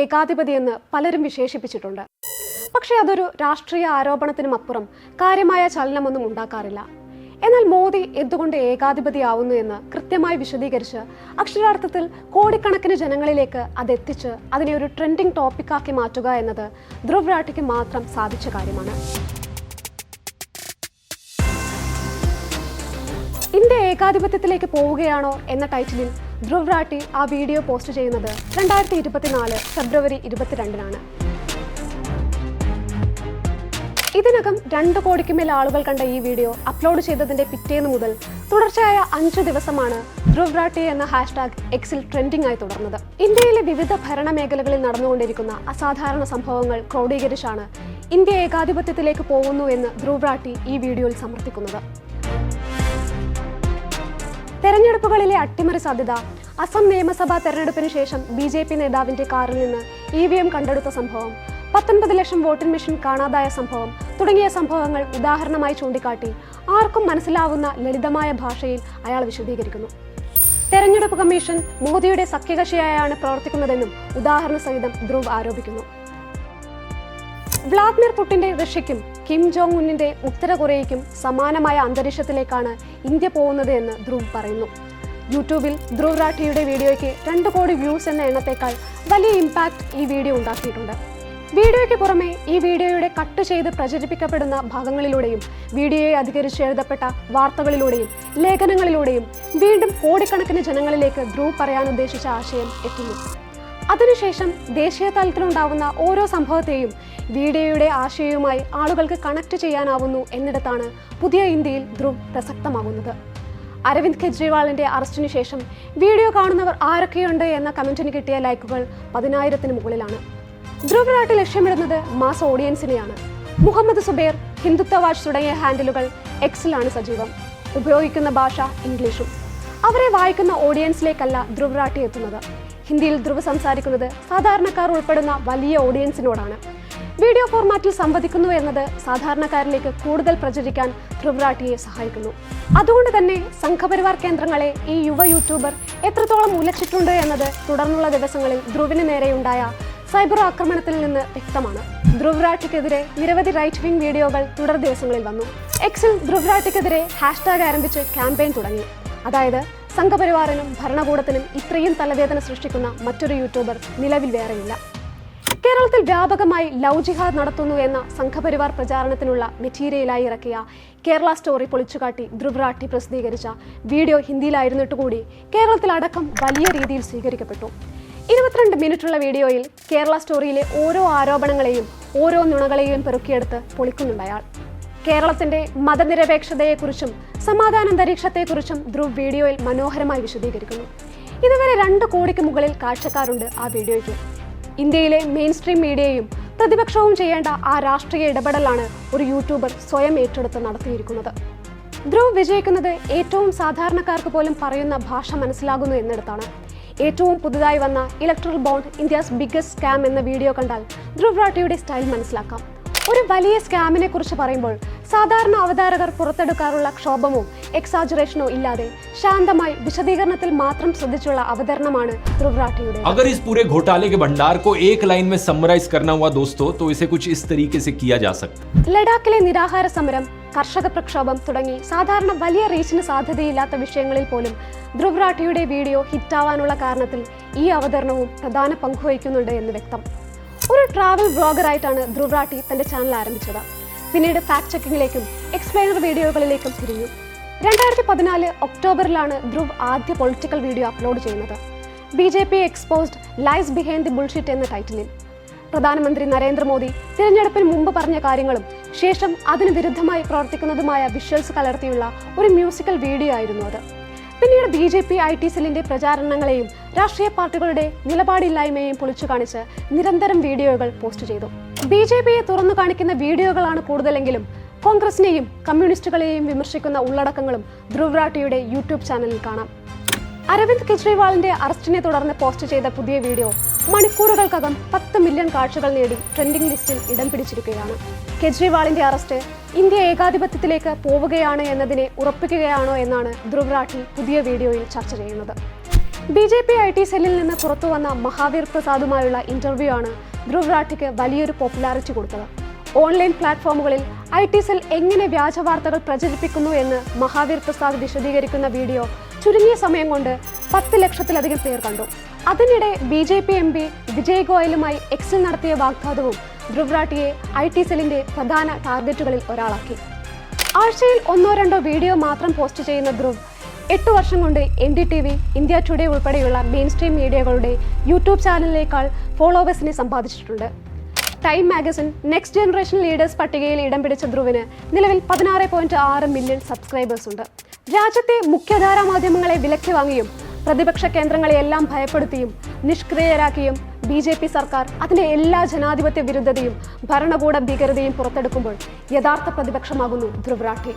ഏകാധിപതിയെന്ന് പലരും വിശേഷിപ്പിച്ചിട്ടുണ്ട്. പക്ഷേ അതൊരു രാഷ്ട്രീയ ആരോപണത്തിനും അപ്പുറം കാര്യമായ ചലനമൊന്നും ഉണ്ടാക്കാറില്ല. എന്നാൽ മോദി എന്തുകൊണ്ട് ഏകാധിപതിയാവുന്നു എന്ന് കൃത്യമായി വിശദീകരിച്ച് അക്ഷരാർത്ഥത്തിൽ കോടിക്കണക്കിന് ജനങ്ങളിലേക്ക് അതെത്തിച്ച് അതിനെ ഒരു ട്രെൻഡിംഗ് ടോപ്പിക്കാക്കി മാറ്റുക എന്നത് ധ്രുവ് രാഠിക്ക് മാത്രം സാധിച്ച കാര്യമാണ്. ഏകാധിപത്യത്തിലേക്ക് പോവുകയാണോ എന്ന ടൈറ്റിലിൽ ധ്രുവ് റാട്ടി ആ വീഡിയോ പോസ്റ്റ് ചെയ്യുന്നത് രണ്ടായിരത്തി ഇരുപത്തിനാല് ഫെബ്രുവരി ഇരുപത്തിരണ്ടിനാണ്. ഇതിനകം രണ്ട് കോടിക്ക് മേൽ ആളുകൾ കണ്ട ഈ വീഡിയോ അപ്ലോഡ് ചെയ്തതിന്റെ പിറ്റേന്ന് മുതൽ തുടർച്ചയായ അഞ്ച് ദിവസമാണ് ധ്രുവ് റാട്ടി എന്ന ഹാഷ്ടാഗ് എക്സിൽ ട്രെൻഡിംഗ് ആയി തുടർന്നത്. ഇന്ത്യയിലെ വിവിധ ഭരണ മേഖലകളിൽ നടന്നുകൊണ്ടിരിക്കുന്ന അസാധാരണ സംഭവങ്ങൾ ക്രോഡീകരിച്ചാണ് ഇന്ത്യ ഏകാധിപത്യത്തിലേക്ക് പോകുന്നു എന്ന് ധ്രുവ് റാട്ടി ഈ വീഡിയോയിൽ സമർത്ഥിക്കുന്നത്. തെരഞ്ഞെടുപ്പുകളിലെ അട്ടിമറി സാധ്യത അസം നിയമസഭാ തെരഞ്ഞെടുപ്പിന് ശേഷം ബി ജെ പി നേതാവിന്റെ കാറിൽ നിന്ന് ഇ വി എം കണ്ടെടുത്ത സംഭവം പത്തൊൻപത് ലക്ഷം വോട്ടിംഗ് മെഷീൻ കാണാതായ സംഭവം തുടങ്ങിയ സംഭവങ്ങൾ ഉദാഹരണമായി ചൂണ്ടിക്കാട്ടി ആർക്കും മനസ്സിലാവുന്ന ലളിതമായ ഭാഷയിൽ അയാൾ വിശദീകരിക്കുന്നു. തെരഞ്ഞെടുപ്പ് കമ്മീഷൻ മോദിയുടെ സഖ്യകക്ഷിയായാണ് പ്രവർത്തിക്കുന്നതെന്നും ഉദാഹരണ സഹിതം ധ്രുവ് ആരോപിക്കുന്നു. വ്ളാദിമിർ പുടിന്റെ റഷ്യയ്ക്കും കിം ജോങ് ഉന്നിന്റെ ഉത്തര കൊറിയയ്ക്കും സമാനമായ അന്തരീക്ഷത്തിലേക്കാണ് ഇന്ത്യ പോകുന്നത് എന്ന് ധ്രുവ് പറയുന്നു. യൂട്യൂബിൽ ധ്രുവ് റാഠിയുടെ വീഡിയോയ്ക്ക് രണ്ട് കോടി വ്യൂസ് എന്ന എണ്ണത്തേക്കാൾ വലിയ ഇമ്പാക്റ്റ് ഈ വീഡിയോ ഉണ്ടാക്കിയിട്ടുണ്ട്. വീഡിയോയ്ക്ക് പുറമെ ഈ വീഡിയോയുടെ കട്ട് ചെയ്ത് പ്രചരിപ്പിക്കപ്പെടുന്ന ഭാഗങ്ങളിലൂടെയും വീഡിയോയെ അധികരിച്ച് എഴുതപ്പെട്ട വാർത്തകളിലൂടെയും ലേഖനങ്ങളിലൂടെയും വീണ്ടും കോടിക്കണക്കിന് ജനങ്ങളിലേക്ക് ധ്രുവ് പറയാൻ ഉദ്ദേശിച്ച ആശയം എത്തുന്നു. അതിനുശേഷം ദേശീയ തലത്തിലുണ്ടാവുന്ന ഓരോ സംഭവത്തെയും വീഡിയോയുടെ ആശയവുമായി ആളുകൾക്ക് കണക്ട് ചെയ്യാനാവുന്നു എന്നിടത്താണ് പുതിയ ഇന്ത്യയിൽ ധ്രുവ് പ്രസക്തമാകുന്നത് അരവിന്ദ് കെജ്രിവാളിന്റെ അറസ്റ്റിനു ശേഷം വീഡിയോ കാണുന്നവർ ആരൊക്കെയുണ്ട് എന്ന കമന്റിന് കിട്ടിയ ലൈക്കുകൾ പതിനായിരത്തിന് മുകളിലാണ്. ധ്രുവ് ലക്ഷ്യമിടുന്നത് മാസ് ഓഡിയൻസിനെയാണ് മുഹമ്മദ് സുബേർ ഹിന്ദുത്വ വാച്ച് തുടങ്ങിയ ഹാൻഡിലുകൾ എക്സിലാണ് സജീവം. ഉപയോഗിക്കുന്ന ഭാഷ ഇംഗ്ലീഷും. അവരെ വായിക്കുന്ന ഓഡിയൻസിലേക്കല്ല ധ്രുവ് റാട്ടി എത്തുന്നത്. ഹിന്ദിയിൽ ധ്രുവ സംസാരിക്കുന്നത് സാധാരണക്കാർ ഉൾപ്പെടുന്ന വലിയ ഓഡിയൻസിനോടാണ്. വീഡിയോ ഫോർമാറ്റിൽ സംവദിക്കുന്നു എന്നത് സാധാരണക്കാരിലേക്ക് കൂടുതൽ പ്രചരിക്കാൻ ധ്രുവരാട്ടിയെ സഹായിക്കുന്നു. അതുകൊണ്ട് തന്നെ സംഘപരിവാർ കേന്ദ്രങ്ങളെ ഈ യുവ യൂട്യൂബർ എത്രത്തോളം ഉലച്ചിട്ടുണ്ട് എന്നത് തുടർന്നുള്ള ദിവസങ്ങളിൽ ധ്രുവിന് നേരെയുണ്ടായ സൈബർ ആക്രമണത്തിൽ നിന്ന് വ്യക്തമാണ്. ധ്രുവരാട്ടിക്കെതിരെ നിരവധി റൈറ്റ് വിംഗ് വീഡിയോകൾ തുടർ ദിവസങ്ങളിൽ വന്നു. എക്സിൽ ധ്രുവരാട്ടിക്കെതിരെ ഹാഷ്ടാഗ് ആരംഭിച്ച് ക്യാമ്പയിൻ തുടങ്ങി. അതായത് സംഘപരിവാറിനും ഭരണകൂടത്തിനും ഇത്രയും തലവേദന സൃഷ്ടിക്കുന്ന മറ്റൊരു യൂട്യൂബർ നിലവിൽ വേറെയില്ല. കേരളത്തിൽ വ്യാപകമായി ലവ് ജിഹാദ് നടത്തുന്നു എന്ന സംഘപരിവാർ പ്രചാരണത്തിനുള്ള മെറ്റീരിയലായി ഇറക്കിയ കേരള സ്റ്റോറി പൊളിച്ചുകാട്ടി ധ്രുവറാട്ടി പ്രസിദ്ധീകരിച്ച വീഡിയോ ഹിന്ദിയിലായിരുന്നിട്ട് കൂടി കേരളത്തിലടക്കം വലിയ രീതിയിൽ സ്വീകരിക്കപ്പെട്ടു. ഇരുപത്തിരണ്ട് മിനിറ്റുള്ള വീഡിയോയിൽ കേരള സ്റ്റോറിയിലെ ഓരോ ആരോപണങ്ങളെയും ഓരോ നുണകളെയും പെറുക്കിയെടുത്ത് പൊളിക്കുന്നുണ്ട് അയാൾ. കേരളത്തിന്റെ മതനിരപേക്ഷതയെക്കുറിച്ചും സമാധാന അന്തരീക്ഷത്തെക്കുറിച്ചും ധ്രുവ് വീഡിയോയിൽ മനോഹരമായി വിശദീകരിക്കുന്നു. ഇതുവരെ രണ്ട് കോടിക്ക് മുകളിൽ കാഴ്ചക്കാരുണ്ട് ആ വീഡിയോയ്ക്ക്. ഇന്ത്യയിലെ മെയിൻ സ്ട്രീം മീഡിയയും പ്രതിപക്ഷവും ചെയ്യേണ്ട ആ രാഷ്ട്രീയ ഇടപെടലാണ് ഒരു യൂട്യൂബർ സ്വയം ഏറ്റെടുത്ത് നടത്തിയിരിക്കുന്നത്. ധ്രുവ് വിജയിക്കുന്നത് ഏറ്റവും സാധാരണക്കാർക്ക് പോലും പറയുന്ന ഭാഷ മനസ്സിലാകുന്നു എന്നിടത്താണ്. ഏറ്റവും പുതുതായി വന്ന electoral bond India's biggest scam എന്ന വീഡിയോ കണ്ടാൽ ധ്രുവ് റാട്ടിയുടെ സ്റ്റൈൽ മനസ്സിലാക്കാം. ഒരു വലിയ സ്കാമിനെ കുറിച്ച് പറയുമ്പോൾ സാധാരണ അവതാരകർ പുറത്തെടുക്കാറുള്ള ക്ഷോഭമോ എക്സാജുറേഷനോ ഇല്ലാതെ ശാന്തമായി വിശദീകരണത്തിൽ മാത്രം ശ്രദ്ധിച്ചുള്ള അവതരണമാണ് ധ്രുവ് റാട്ടിയുടെ अगर इस पूरे घोटाले के भंडार को एक लाइन में समराइज करना हुआ दोस्तों तो इसे कुछ इस तरीके से किया जा सकता है ലഡാക്കിലെ നിരാഹാര സമരം കർഷക പ്രക്ഷോഭം തുടങ്ങി സാധാരണ വലിയ റീച്ചിന് സാധ്യതയില്ലാത്ത വിഷയങ്ങളിൽ പോലും ധ്രുവ് റാട്ടിയുടെ വീഡിയോ ഹിറ്റാവാനുള്ള കാരണത്തിൽ ഈ അവതരണവും പ്രധാന പങ്കുവഹിക്കുന്നുണ്ട് എന്ന് വ്യക്തം ഒരു ട്രാവൽ ബ്ലോഗറായിട്ടാണ് ധ്രുവ് റാട്ടി തന്റെ ചാനൽ ആരംഭിച്ചത്. പിന്നീട് ഫാക്ട് ചെക്കിങ്ങിലേക്കും എക്സ്പ്ലെയിനർ വീഡിയോകളിലേക്കും തിരിഞ്ഞു. രണ്ടായിരത്തി പതിനാല് ഒക്ടോബറിലാണ് ധ്രുവ് ആദ്യ പൊളിറ്റിക്കൽ വീഡിയോ അപ്ലോഡ് ചെയ്യുന്നത്. B J P exposed lies behind the bullshit എന്ന ടൈറ്റിലിൽ പ്രധാനമന്ത്രി നരേന്ദ്രമോദി തിരഞ്ഞെടുപ്പിന് മുമ്പ് പറഞ്ഞ കാര്യങ്ങളും ശേഷം അതിന് വിരുദ്ധമായി പ്രവർത്തിക്കുന്നതുമായ വിഷ്വൽസ് കലർത്തിയുള്ള ഒരു മ്യൂസിക്കൽ വീഡിയോ ആയിരുന്നു അത്. പിന്നീട് B J P I T സെല്ലിന്റെ പ്രചാരണങ്ങളെയും രാഷ്ട്രീയ പാർട്ടികളുടെ നിലപാടില്ലായ്മയെയും പൊളിച്ചു കാണിച്ച് നിരന്തരം വീഡിയോകൾ പോസ്റ്റ് ചെയ്തു. ബി ജെ പിയെ തുറന്നു കാണിക്കുന്ന വീഡിയോകളാണ് കൂടുതലെങ്കിലും കോൺഗ്രസിനെയും കമ്മ്യൂണിസ്റ്റുകളെയും വിമർശിക്കുന്ന ഉള്ളടക്കങ്ങളും ധ്രുവ്രാട്ടിയുടെ യൂട്യൂബ് ചാനലിൽ കാണാം. അരവിന്ദ് കെജ്രിവാളിന്റെ അറസ്റ്റിനെ തുടർന്ന് പോസ്റ്റ് ചെയ്ത പുതിയ വീഡിയോ മണിക്കൂറുകൾക്കകം പത്ത് മില്യൺ കാഴ്ചകൾ നേടി ട്രെൻഡിംഗ് ലിസ്റ്റിൽ ഇടം പിടിച്ചിരിക്കുകയാണ്. കെജ്രിവാളിന്റെ അറസ്റ്റ് ഇന്ത്യ ഏകാധിപത്യത്തിലേക്ക് പോവുകയാണ് എന്നതിനെ ഉറപ്പിക്കുകയാണോ എന്നാണ് ധ്രുവ് രാഠി പുതിയ വീഡിയോയിൽ ചർച്ച ചെയ്യുന്നത്. B J P I T സെല്ലിൽ നിന്ന് പുറത്തു വന്ന മഹാവീർ പ്രസാദുമായുള്ള ഇന്റർവ്യൂ ആണ് ധ്രുവ് രാഠിക്ക് വലിയൊരു പോപ്പുലാരിറ്റി കൊടുത്തത്. ഓൺലൈൻ പ്ലാറ്റ്ഫോമുകളിൽ ഐ ടി സെൽ എങ്ങനെ വ്യാജ വാർത്തകൾ പ്രചരിപ്പിക്കുന്നു എന്ന് മഹാവീർ പ്രസാദ് വിശദീകരിക്കുന്ന വീഡിയോ ചുരുങ്ങിയ സമയം കൊണ്ട് പത്ത് ലക്ഷത്തിലധികം പേർ കണ്ടു. അതിനിടെ B J P M P Vijay ഗോയലുമായി എക്സിൽ നടത്തിയ വാഗ്വാദവും ധ്രുവ്രാട്ടിയെ ഐ ടി സെല്ലിന്റെ പ്രധാന ടാർഗറ്റുകളിൽ ഒരാളാക്കി. ആഴ്ചയിൽ ഒന്നോ രണ്ടോ വീഡിയോ മാത്രം പോസ്റ്റ് ചെയ്യുന്ന ധ്രുവ് എട്ട് വർഷം കൊണ്ട് N D T V India today ഉൾപ്പെടെയുള്ള മെയിൻ സ്ട്രീം മീഡിയകളുടെ യൂട്യൂബ് ചാനലിനേക്കാൾ ഫോളോവേഴ്സിനെ സമ്പാദിച്ചിട്ടുണ്ട്. Time magazine next generation leaders പട്ടികയിൽ ഇടം പിടിച്ച ധ്രുവിന് നിലവിൽ പതിനാറ് പോയിന്റ് ആറ് മില്യൺ സബ്സ്ക്രൈബേഴ്സ് ഉണ്ട്. രാജ്യത്തെ മുഖ്യധാരാ മാധ്യമങ്ങളെ വിലക്കി വാങ്ങിയും പ്രതിപക്ഷ കേന്ദ്രങ്ങളെയെല്ലാം ഭയപ്പെടുത്തിയും നിഷ്ക്രിയരാക്കിയും ബി ജെ പി സർക്കാർ അതിന്റെ എല്ലാ ജനാധിപത്യ വിരുദ്ധതയും ഭരണകൂട ഭീകരതയും പുറത്തെടുക്കുമ്പോൾ യഥാർത്ഥ പ്രതിപക്ഷമാകുന്നു ധ്രുവ് റാഠി